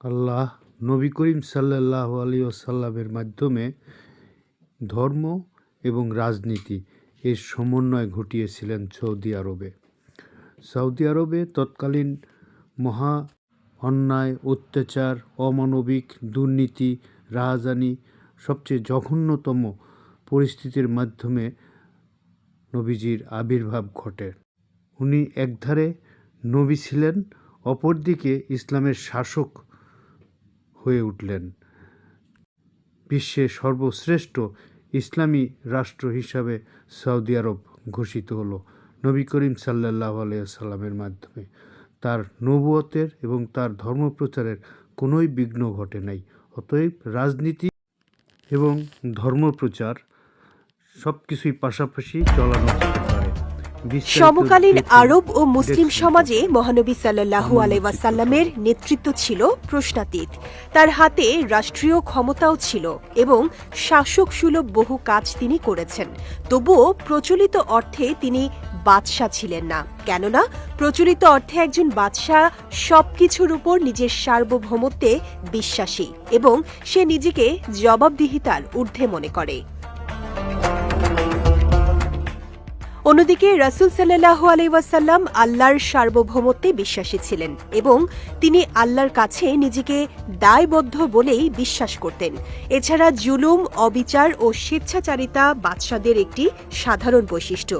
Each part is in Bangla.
আল্লাহ নবী করিম সাল্লাহ আলী আসাল্লামের মাধ্যমে ধর্ম এবং রাজনীতি এর সমন্বয় ঘটিয়েছিলেন সৌদি আরবে। সৌদি আরবে তৎকালীন মহা অন্যায়, অত্যাচার, অমানবিক দুর্নীতি, রাহাজানি সবচেয়ে জঘন্যতম পরিস্থিতির মাধ্যমে নবীজির আবির্ভাব ঘটে। উনি একধারে নবী ছিলেন, অপরদিকে ইসলামের শাসক হয়ে উঠলেন। বিশ্বের সর্বশ্রেষ্ঠ ইসলামী রাষ্ট্র হিসাবে সৌদি আরব ঘোষিত হলো নবী করিম সাল্লাহ আলাইসাল্লামের মাধ্যমে। তার নবুয়তের এবং তার ধর্মপ্রচারের কোনোই বিঘ্ন ঘটে নাই। অতএব রাজনীতি এবং ধর্মপ্রচার সব কিছুই পাশাপাশি চলানো সমকালীন আরব ও মুসলিম সমাজে মহানবী সাল্লাহু আলাইসাল্লামের নেতৃত্ব ছিল প্রশ্নাতীত। তার হাতে রাষ্ট্রীয় ক্ষমতাও ছিল এবং শাসক সুলভ বহু কাজ তিনি করেছেন। তবুও প্রচলিত অর্থে তিনি বাদশাহ ছিলেন না। কেননা প্রচলিত অর্থে একজন বাদশাহ সবকিছুর উপর নিজের সার্বভৌমত্বে বিশ্বাসী এবং সে নিজেকে জবাবদিহিতার ঊর্ধ্বে মনে করে। অন্যদিকে রাসুল সাল্লাহ আলাইসাল্লাম আল্লাহর সার্বভৌমত্বে বিশ্বাসী ছিলেন এবং তিনি আল্লাহর কাছে নিজেকে দায়বদ্ধ বলেই বিশ্বাস করতেন। এছাড়া জুলুম, অবিচার ও স্বেচ্ছাচারিতা বাদশাদের একটি সাধারণ বৈশিষ্ট্য,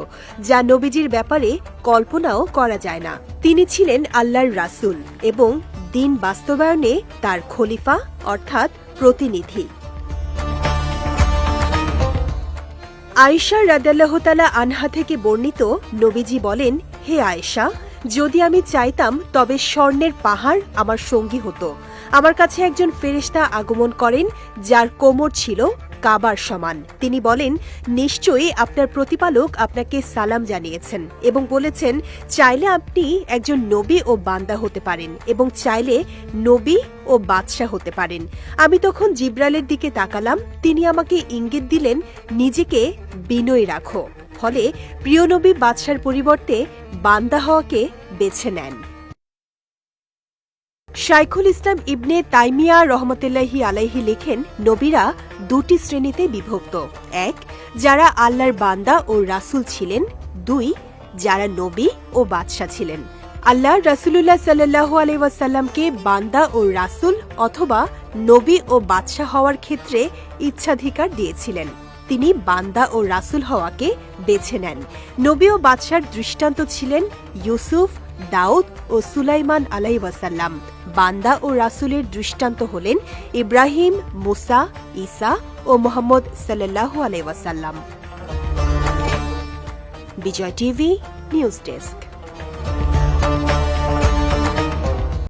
যা নবীজির ব্যাপারে কল্পনাও করা যায় না। তিনি ছিলেন আল্লাহর রাসুল এবং দিন বাস্তবায়নে তার খলিফা অর্থাৎ প্রতিনিধি। আয়েশা রাদাল্লাহতালা আনহা থেকে বর্ণিত নবীজি বলেন, হে আয়েশা, যদি আমি চাইতাম তবে স্বর্ণের পাহাড় আমার সঙ্গী হতো। আমার কাছে একজন ফেরিস্তা আগমন করেন, যার কোমর ছিল কাবার সমান। তিনি বলেন, নিশ্চয়ই আপনার প্রতিপালক আপনাকে সালাম জানিয়েছেন এবং বলেছেন, চাইলে আপনি একজন নবী ও বান্দা হতে পারেন এবং চাইলে নবী ও বাদশাহ হতে পারেন। আমি তখন জিব্রালের দিকে তাকালাম। তিনি আমাকে ইঙ্গিত দিলেন, নিজেকে বিনয় রাখো। ফলে প্রিয় নবী বাদশার পরিবর্তে বান্দা হওয়াকে বেছে নেন। শাইখুল ইসলাম ইবনে তাইমিয়া রহমতুল্লাহি আলাইহি লেখেন, নবীরা দুটি শ্রেণীতে বিভক্ত। এক, যারা আল্লাহর বান্দা ও রাসূল ছিলেন। দুই, যারা নবী ও বাদশাহ ছিলেন। আল্লাহ রাসূলুল্লাহ সাল্লাল্লাহু আলাইহি ওয়াসাল্লামকে বান্দা ও রাসূল অথবা নবী ও বাদশাহ হওয়ার ক্ষেত্রে ইচ্ছাধিকার দিয়েছিলেন। তিনি বান্দা ও রাসুল হওয়াকে বেছে নেন। নবী ও বাদশার দৃষ্টান্ত ছিলেন ইউসুফ দাউদ ও সুলাইমান আলাই ওয়াসাল্লাম, বান্দা ও রাসুলের দৃষ্টান্ত হলেন ইব্রাহিম, মুসা ইসা ও মোহাম্মদ সাল্লাহ আলাই ওয়াসাল্লাম। Bijoy TV, news desk.